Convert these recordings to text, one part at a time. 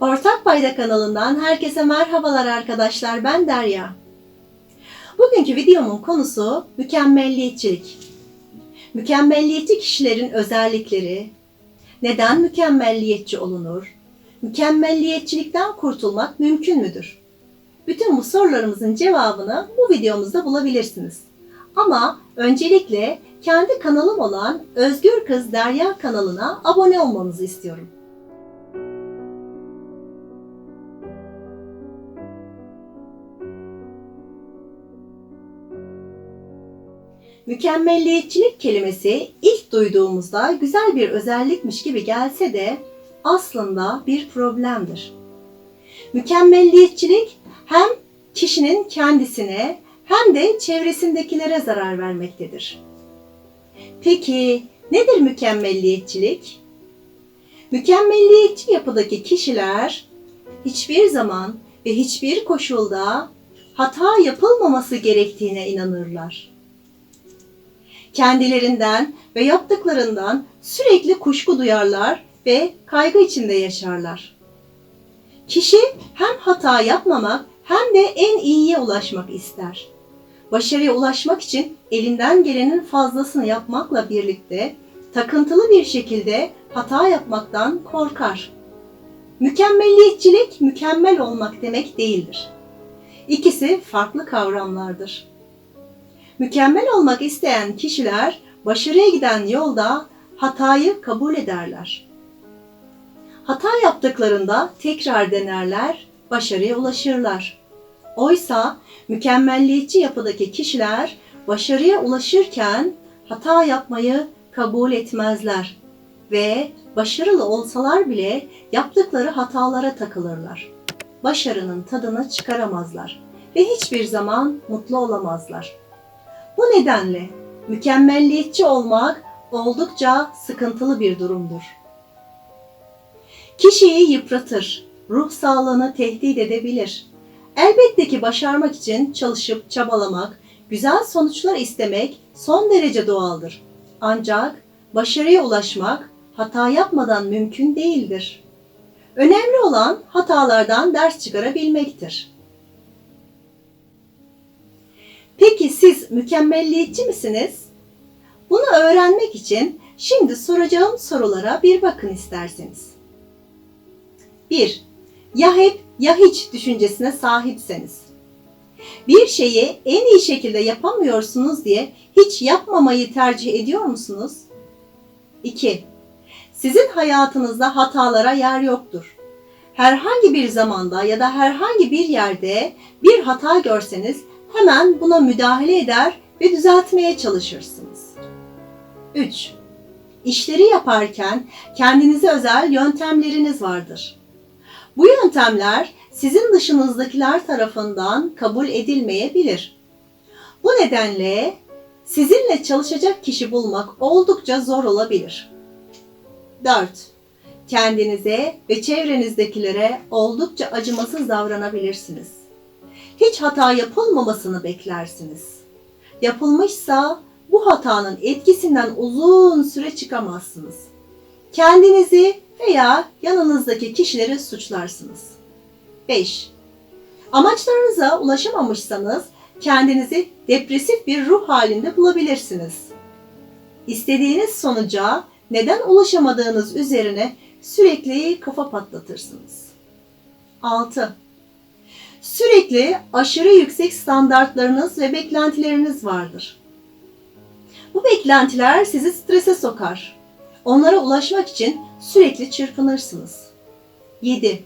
Ortak Payda kanalından herkese merhabalar arkadaşlar. Ben Derya. Bugünkü videomun konusu mükemmelliyetçilik. Mükemmelliyetçi kişilerin özellikleri, neden mükemmelliyetçi olunur, mükemmelliyetçilikten kurtulmak mümkün müdür? Bütün bu sorularımızın cevabını bu videomuzda bulabilirsiniz. Ama öncelikle kendi kanalım olan Özgür Kız Derya kanalına abone olmanızı istiyorum. Mükemmelliyetçilik kelimesi ilk duyduğumuzda güzel bir özellikmiş gibi gelse de aslında bir problemdir. Mükemmelliyetçilik hem kişinin kendisine hem de çevresindekilere zarar vermektedir. Peki nedir mükemmelliyetçilik? Mükemmelliyetçi yapıdaki kişiler hiçbir zaman ve hiçbir koşulda hata yapılmaması gerektiğine inanırlar kendilerinden ve yaptıklarından sürekli kuşku duyarlar ve kaygı içinde yaşarlar. Kişi hem hata yapmamak hem de en iyiye ulaşmak ister. Başarıya ulaşmak için elinden gelenin fazlasını yapmakla birlikte takıntılı bir şekilde hata yapmaktan korkar. Mükemmelliyetçilik mükemmel olmak demek değildir. İkisi farklı kavramlardır. Mükemmel olmak isteyen kişiler başarıya giden yolda hatayı kabul ederler. Hata yaptıklarında tekrar denerler, başarıya ulaşırlar. Oysa mükemmelliyetçi yapıdaki kişiler başarıya ulaşırken hata yapmayı kabul etmezler ve başarılı olsalar bile yaptıkları hatalara takılırlar. Başarının tadını çıkaramazlar ve hiçbir zaman mutlu olamazlar. Bu nedenle mükemmelliyetçi olmak oldukça sıkıntılı bir durumdur. Kişiyi yıpratır, ruh sağlığını tehdit edebilir. Elbette ki başarmak için çalışıp çabalamak, güzel sonuçlar istemek son derece doğaldır. Ancak başarıya ulaşmak hata yapmadan mümkün değildir. Önemli olan hatalardan ders çıkarabilmektir. Peki siz mükemmelliyetçi misiniz? Bunu öğrenmek için şimdi soracağım sorulara bir bakın isterseniz. 1. Ya hep ya hiç düşüncesine sahipseniz. Bir şeyi en iyi şekilde yapamıyorsunuz diye hiç yapmamayı tercih ediyor musunuz? 2. Sizin hayatınızda hatalara yer yoktur. Herhangi bir zamanda ya da herhangi bir yerde bir hata görseniz hemen buna müdahale eder ve düzeltmeye çalışırsınız. 3. İşleri yaparken kendinize özel yöntemleriniz vardır. Bu yöntemler sizin dışınızdakiler tarafından kabul edilmeyebilir. Bu nedenle sizinle çalışacak kişi bulmak oldukça zor olabilir. 4. Kendinize ve çevrenizdekilere oldukça acımasız davranabilirsiniz hiç hata yapılmamasını beklersiniz. Yapılmışsa bu hatanın etkisinden uzun süre çıkamazsınız. Kendinizi veya yanınızdaki kişileri suçlarsınız. 5. Amaçlarınıza ulaşamamışsanız kendinizi depresif bir ruh halinde bulabilirsiniz. İstediğiniz sonuca neden ulaşamadığınız üzerine sürekli kafa patlatırsınız. 6. Sürekli aşırı yüksek standartlarınız ve beklentileriniz vardır. Bu beklentiler sizi strese sokar. Onlara ulaşmak için sürekli çırpınırsınız. 7.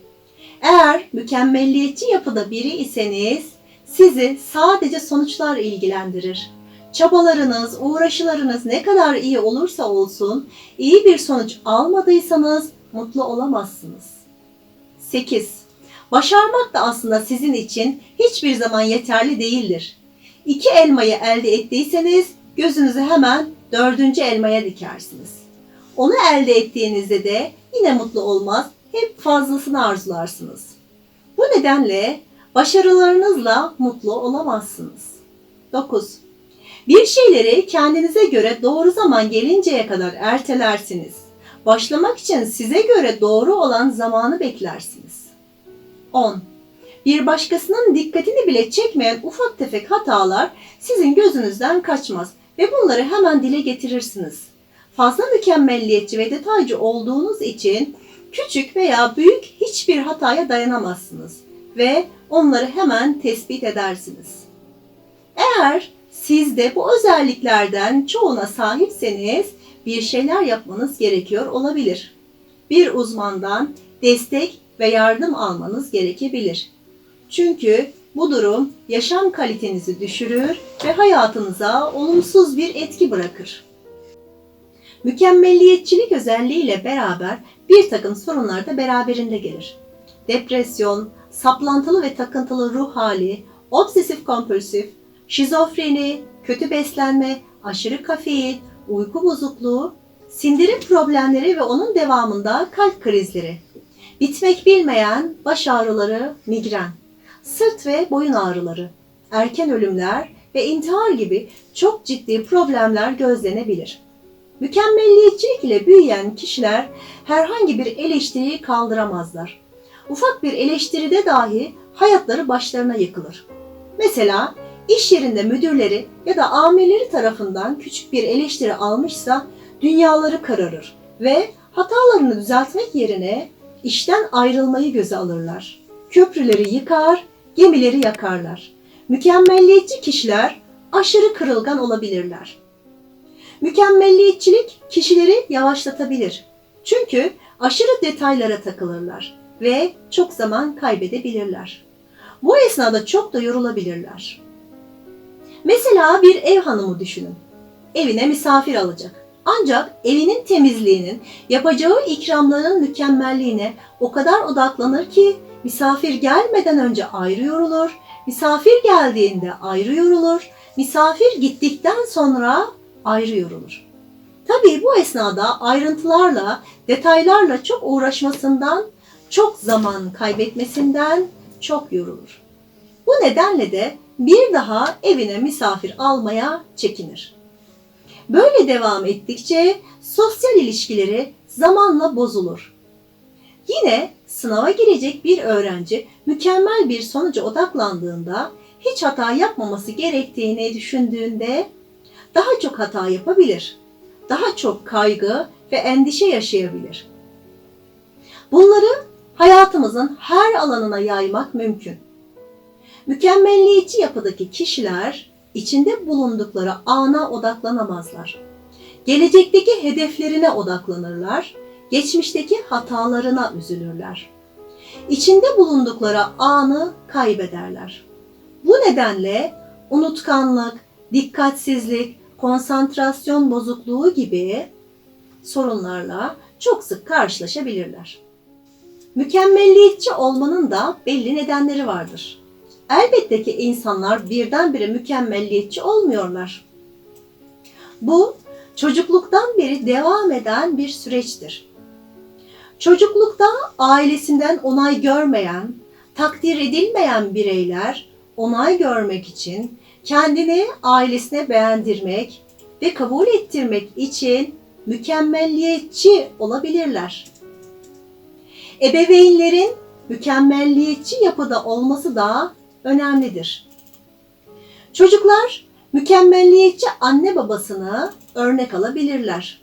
Eğer mükemmelliyetçi yapıda biri iseniz sizi sadece sonuçlar ilgilendirir. Çabalarınız, uğraşılarınız ne kadar iyi olursa olsun iyi bir sonuç almadıysanız mutlu olamazsınız. 8. Başarmak da aslında sizin için hiçbir zaman yeterli değildir. İki elmayı elde ettiyseniz gözünüzü hemen dördüncü elmaya dikersiniz. Onu elde ettiğinizde de yine mutlu olmaz, hep fazlasını arzularsınız. Bu nedenle başarılarınızla mutlu olamazsınız. 9. Bir şeyleri kendinize göre doğru zaman gelinceye kadar ertelersiniz. Başlamak için size göre doğru olan zamanı beklersiniz. 10. Bir başkasının dikkatini bile çekmeyen ufak tefek hatalar sizin gözünüzden kaçmaz ve bunları hemen dile getirirsiniz. Fazla mükemmelliyetçi ve detaycı olduğunuz için küçük veya büyük hiçbir hataya dayanamazsınız ve onları hemen tespit edersiniz. Eğer siz de bu özelliklerden çoğuna sahipseniz bir şeyler yapmanız gerekiyor olabilir. Bir uzmandan destek ve yardım almanız gerekebilir. Çünkü bu durum yaşam kalitenizi düşürür ve hayatınıza olumsuz bir etki bırakır. Mükemmelliyetçilik özelliğiyle beraber bir takım sorunlar da beraberinde gelir. Depresyon, saplantılı ve takıntılı ruh hali, obsesif kompulsif, şizofreni, kötü beslenme, aşırı kafein, uyku bozukluğu, sindirim problemleri ve onun devamında kalp krizleri, bitmek bilmeyen baş ağrıları, migren, sırt ve boyun ağrıları, erken ölümler ve intihar gibi çok ciddi problemler gözlenebilir. Mükemmelliyetçilik ile büyüyen kişiler herhangi bir eleştiriyi kaldıramazlar. Ufak bir eleştiride dahi hayatları başlarına yıkılır. Mesela iş yerinde müdürleri ya da amirleri tarafından küçük bir eleştiri almışsa dünyaları kararır ve hatalarını düzeltmek yerine işten ayrılmayı göze alırlar. Köprüleri yıkar, gemileri yakarlar. Mükemmelliyetçi kişiler aşırı kırılgan olabilirler. Mükemmelliyetçilik kişileri yavaşlatabilir. Çünkü aşırı detaylara takılırlar ve çok zaman kaybedebilirler. Bu esnada çok da yorulabilirler. Mesela bir ev hanımı düşünün. Evine misafir alacak. Ancak evinin temizliğinin, yapacağı ikramların mükemmelliğine o kadar odaklanır ki misafir gelmeden önce ayrı yorulur, misafir geldiğinde ayrı yorulur, misafir gittikten sonra ayrı yorulur. Tabii bu esnada ayrıntılarla, detaylarla çok uğraşmasından, çok zaman kaybetmesinden çok yorulur. Bu nedenle de bir daha evine misafir almaya çekinir. Böyle devam ettikçe sosyal ilişkileri zamanla bozulur. Yine sınava girecek bir öğrenci mükemmel bir sonuca odaklandığında hiç hata yapmaması gerektiğini düşündüğünde daha çok hata yapabilir. Daha çok kaygı ve endişe yaşayabilir. Bunları hayatımızın her alanına yaymak mümkün. Mükemmelliyetçi yapıdaki kişiler içinde bulundukları ana odaklanamazlar. Gelecekteki hedeflerine odaklanırlar, geçmişteki hatalarına üzülürler. İçinde bulundukları anı kaybederler. Bu nedenle unutkanlık, dikkatsizlik, konsantrasyon bozukluğu gibi sorunlarla çok sık karşılaşabilirler. Mükemmelliyetçi olmanın da belli nedenleri vardır. Elbette ki insanlar birdenbire mükemmelliyetçi olmuyorlar. Bu çocukluktan beri devam eden bir süreçtir. Çocuklukta ailesinden onay görmeyen, takdir edilmeyen bireyler onay görmek için kendini ailesine beğendirmek ve kabul ettirmek için mükemmelliyetçi olabilirler. Ebeveynlerin mükemmelliyetçi yapıda olması da önemlidir. Çocuklar mükemmelliyetçi anne babasını örnek alabilirler.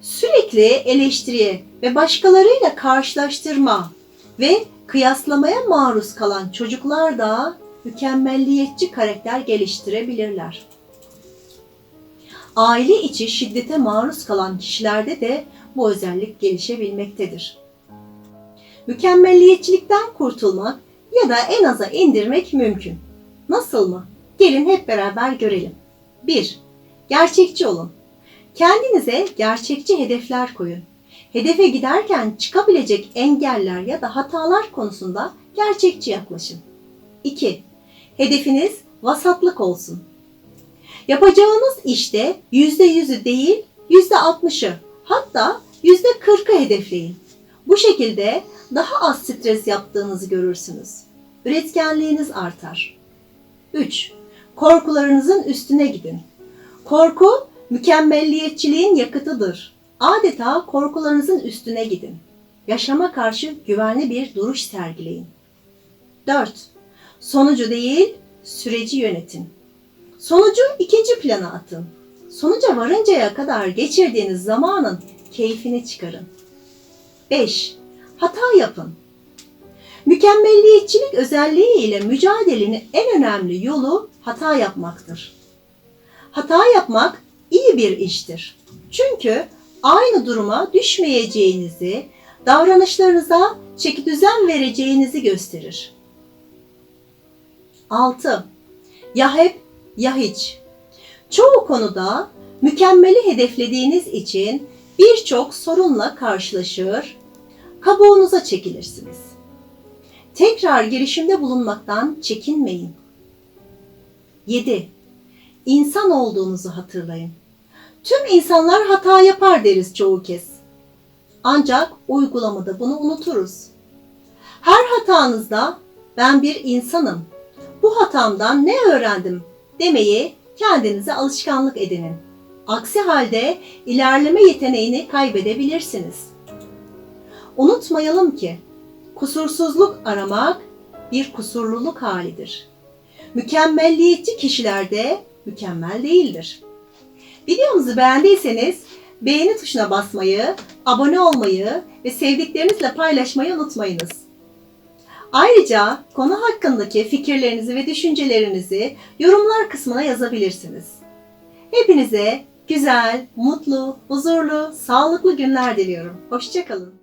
Sürekli eleştiriye ve başkalarıyla karşılaştırma ve kıyaslamaya maruz kalan çocuklar da mükemmelliyetçi karakter geliştirebilirler. Aile içi şiddete maruz kalan kişilerde de bu özellik gelişebilmektedir. Mükemmelliyetçilikten kurtulmak ya da en aza indirmek mümkün. Nasıl mı? Gelin hep beraber görelim. 1. Gerçekçi olun. Kendinize gerçekçi hedefler koyun. Hedefe giderken çıkabilecek engeller ya da hatalar konusunda gerçekçi yaklaşın. 2. Hedefiniz vasatlık olsun. Yapacağınız işte yüzde yüzü değil, yüzde altmışı, hatta yüzde kırkı hedefleyin. Bu şekilde daha az stres yaptığınızı görürsünüz. Üretkenliğiniz artar. 3. Korkularınızın üstüne gidin. Korku mükemmelliyetçiliğin yakıtıdır. Adeta korkularınızın üstüne gidin. yaşama karşı güvenli bir duruş sergileyin. 4. Sonucu değil, süreci yönetin. Sonucu ikinci plana atın. Sonuca varıncaya kadar geçirdiğiniz zamanın keyfini çıkarın. 5. Hata yapın. Mükemmelliyetçilik özelliği ile mücadelenin en önemli yolu hata yapmaktır. Hata yapmak iyi bir iştir. Çünkü aynı duruma düşmeyeceğinizi, davranışlarınıza çeki düzen vereceğinizi gösterir. 6. Ya hep ya hiç. Çoğu konuda mükemmeli hedeflediğiniz için birçok sorunla karşılaşır, kabuğunuza çekilirsiniz. Tekrar girişimde bulunmaktan çekinmeyin. 7. İnsan olduğunuzu hatırlayın. Tüm insanlar hata yapar deriz çoğu kez. Ancak uygulamada bunu unuturuz. Her hatanızda ben bir insanım. Bu hatamdan ne öğrendim demeyi kendinize alışkanlık edinin. Aksi halde ilerleme yeteneğini kaybedebilirsiniz. Unutmayalım ki kusursuzluk aramak bir kusurluluk halidir. Mükemmelliyetçi kişiler de mükemmel değildir. Videomuzu beğendiyseniz beğeni tuşuna basmayı, abone olmayı ve sevdiklerinizle paylaşmayı unutmayınız. Ayrıca konu hakkındaki fikirlerinizi ve düşüncelerinizi yorumlar kısmına yazabilirsiniz. Hepinize güzel, mutlu, huzurlu, sağlıklı günler diliyorum. Hoşçakalın.